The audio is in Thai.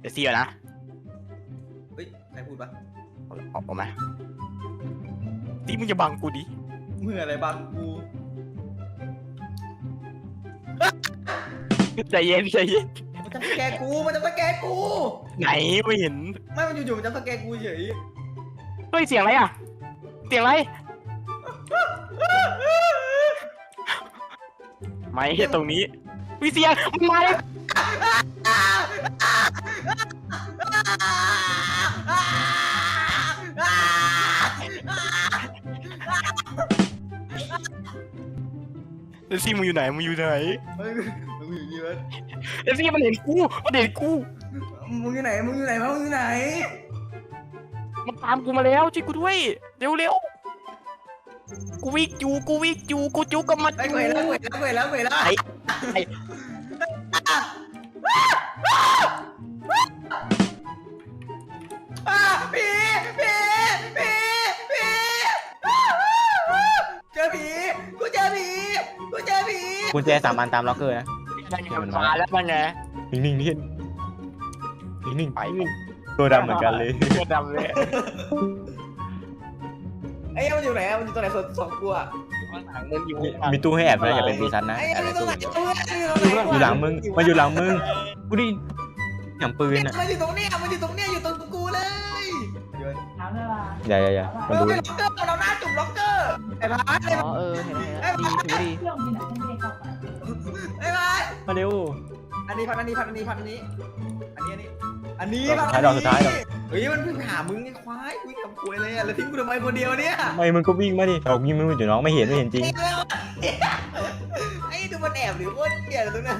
เดี๋ยวซีก่อนนะเฮ้ย ใครพูดปะออกออกมาซีมึงจะบังกูดิเมื่ออะไรบังกู ใจเย็นใจเย็นมันจะสแกนกู มันจะสแกนกู ไหนไม่เห็นไม่มันอยู่ๆมันจะสแกนกูเฉยเฮ้ยเสียงอะไรอะ เสียงอะไร ไม่เห็นตรงนี้วิเสียงมันมาเลย เอฟซีมึงอยู่ไหน มึงอยู่ไหนเฮ้ยมึงอยู่นี่วะเอฟซีมันเห็นกูมันเห็นกู มึงอยู่ไหน มึงอยู่ไหนวะมึงอยู่ไหน มันตามกูมาแล้วช่วยกูด้วย เร็วเร็วกูวิ่งอยู่ กูวิ่งอยู่ กูจุกกับมันไอ้อเกยู่ยแล้วเกยแล้วเกยแล้วเกยแล้วไอ้ไอ้อ่ กุญแจสามอันตามล็อกเกอร์นะ มันมาแล้วมันไงนิ่งๆนี่นิ่งๆไปตัวดำเหมือนกันเลยตัวดำเลยไอ้มันอยู่ไหนอะมันอยู่ตรงไหนส่วนสองกูอะมันอยู่มีตู้ให้แอบด้วยอย่าเป็นปีซันนะไอ้แอบมันในอยู่ตรงตู้ไหนอะมันอยู่ตรงไหนอยู่หลังมึงมันอยู่หลังมึงกูได้ยินเสียงปืนอะมันอยู่ตรงเนี้ยมันอยู่ตรงเนี้ยอยู่ตรงกูเลยถามเลยว่าอย่าอย่าอย่ามันเรารู้เป็นล็อกเกอร์เราหน้า ไอ้พายไอ้อ๋อเออเห็นแล้วเห็นแล้วดีถือว่าดีเครื่องบินอะไม่ได้เข้าไปไอ้พายมาเร็ว อันนี้พันอันนี้พันอันนี้พันอันนี้ อันนี้ อันนี้ดอกสุดท้ายดอกสุดท้ายดอกเฮ้ยมันเพิ่งหามึงไอ้ควายวิ่งกับควยเลยอะแล้วทิ้งกูทำไมคนเดียวเนี่ยไม่มึงก็วิ่งมาดิดอกยิงมึงอยู่น้องไม่เห็นไม่เห็นจริง ไอ้เร็วไอ้ดูมันแอบหรือว่าเกลียดตรงนั้น